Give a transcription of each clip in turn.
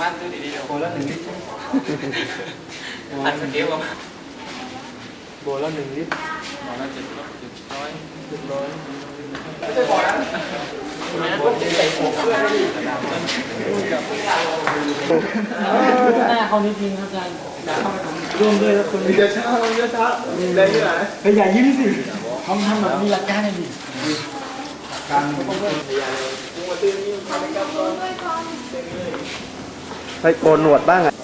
บ้านซื้อดีๆเดี๋ยวโบละหนึ่งลิตรอันสเกลก็มาโบละหนึ่งลิตรบอกแล้วเจ็ดร้อยเจ็ดร้อยเรียบร้อยไม่ใช่บอกนะไม่งั้นผมจะใส่หัวเพื่อนดิหน้าเขานิดนึงครับอาจารย์ร่วมด้วยแล้วคนจะช้าจะช้าได้ที่ไหนเฮ้ยอย่ายิ้มสิเขาทำแบบมีหลักการเลยดิการ ไปโกนหนวดบ้างอะ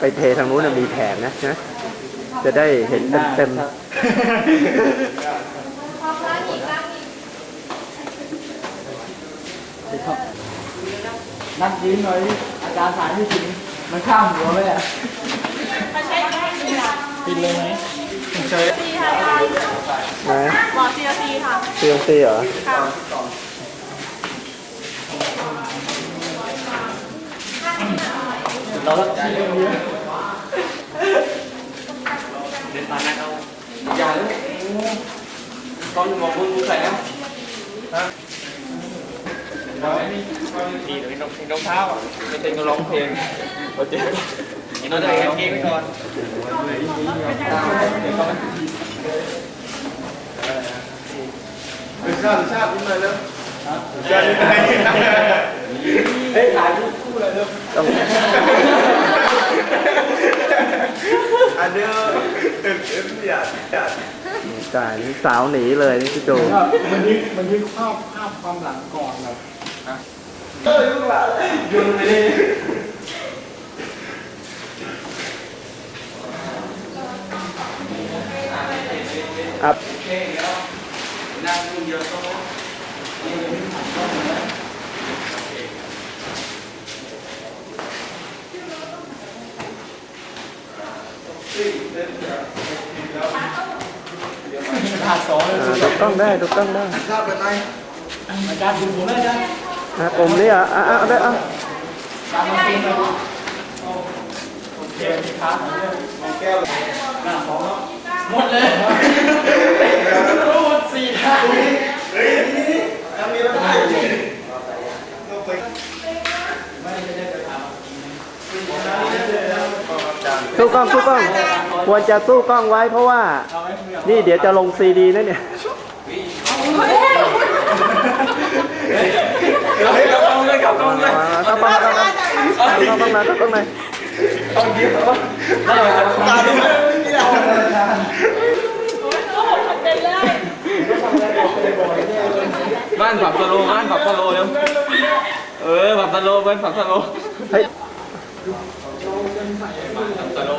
ไปเททางนู้นนะมีแผงนะนะ จะได้เห็นเต็มนัดยิ้มหน่อยดิอาจารย์สายไม่ถึงมันข้ามหัวไปอะมาใช้แค่นี้ค่ะปิดเลยไหมซีค่ะอาจารย์ๆนะหมอซีซีค่ะซีองซีเหรอค่ะ เรารับใจเรื่องนี้เดินผ่านนะเอาอย่าเลยก้อนมองมึงมึงใส่แล้วดีเดี๋ยวมีรองรองเท้าอะไม่เต้นก็ร้องเพลงโอเคกินอะไรกันเกงไปก่อนเป็นชาติชาตินี่มาแล้วชาตินี่มา เฮ้ยถ่ายรูปคู่เลยเร็ว ต้อง อันเดียวเอ็มเอ็มอยากอยาก จ่ายนี่สาวหนีเลยนี่พี่โจมันยึดมันยึดภาพภาพความหลังก่อนแบบเออยุ่งละยุ่งเลยอัพนั่งเยอะก็ ถ่ายสองเลยอ่าถูกต้องได้ถูกต้องได้ชาติเป็นไงอาจารย์ดูผมได้จารย์นะอมนี่อะอะอะได้อะอาจารย์มาซีนเลยโอเคมีครับแก้วหน้าสองแล้วหมดเลยหมดสี่ท่าเฮ้ยนี่ทำมีแล้วได้ต้องไปสู้กล้องสู้กล้อง ควรจะสู้กล้องไว้เพราะว่า นี่เดี๋ยวจะลงซีดีนะเนี่ยเฮ้ยกลับกล้องเลยกลับกล้องเลยมาเข้าป้องเข้าป้องเข้าป้องมาเข้าป้องมาตาดูไม่ได้โอ้ยโอ้โหเป็นเลยบ้านผับสโลบ้านผับสโลเร็วเออผับสโลบ้านผับสโลเฮ้ย สโล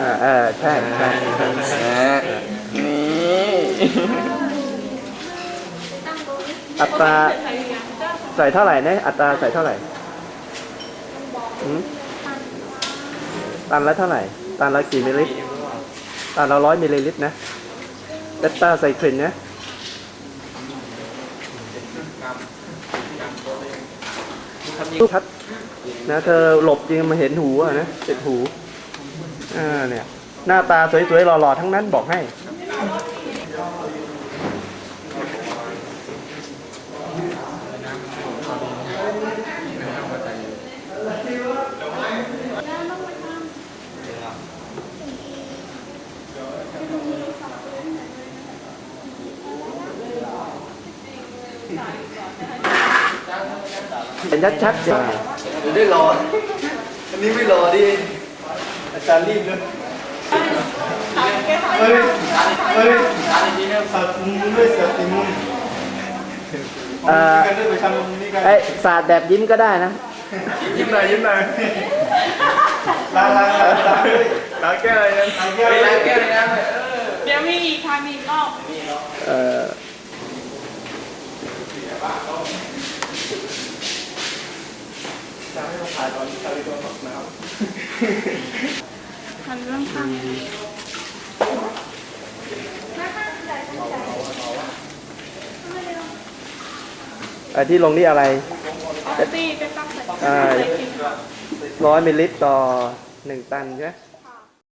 อ่าเออ ใช่อัตราใส่เท่าไหร่เนี่ยอัตราใส่เท่าไหร่ตันละเท่าไหร่ ตันละกี่มิลลิลิตรตันละร้อยมิลลิลิตรนะเบต้าไซคลินนะลูกชัดนะเธอหลบจริงมาเห็นหูอะนะติดหูอ่าเนี่ย หน้าตาสวยๆหล่อๆทั้งนั้นบอกให้เห็นชัดๆจ้ะ เดี๋ยวได้รอ อันนี้ไม่รอดิ อาจารย์รีบเลย เฮ้ยเฮ้ยสัตว์มุมด้วยสัตว์มุมเอ่อกันด้วยไอ้ศาสตร์แบบยิ้มก็ได้นะ ยิ้มหน่อยยิ้มหน่อยล้างล้างล้างล้างล้างแก้วเลยล้างแก้วไปเลล้างยแก้วเลยนะเออเดี๋ยวมีอีกทางมีอีกรอบเอ่อ ทำเรื่องทางไอ้ที่ลงนี่อะไรออกซี่เป็นตั้งใส่อ่าใส่กินร้อยมิลลิลิตรต่อหนึ่งตันใช่ไหม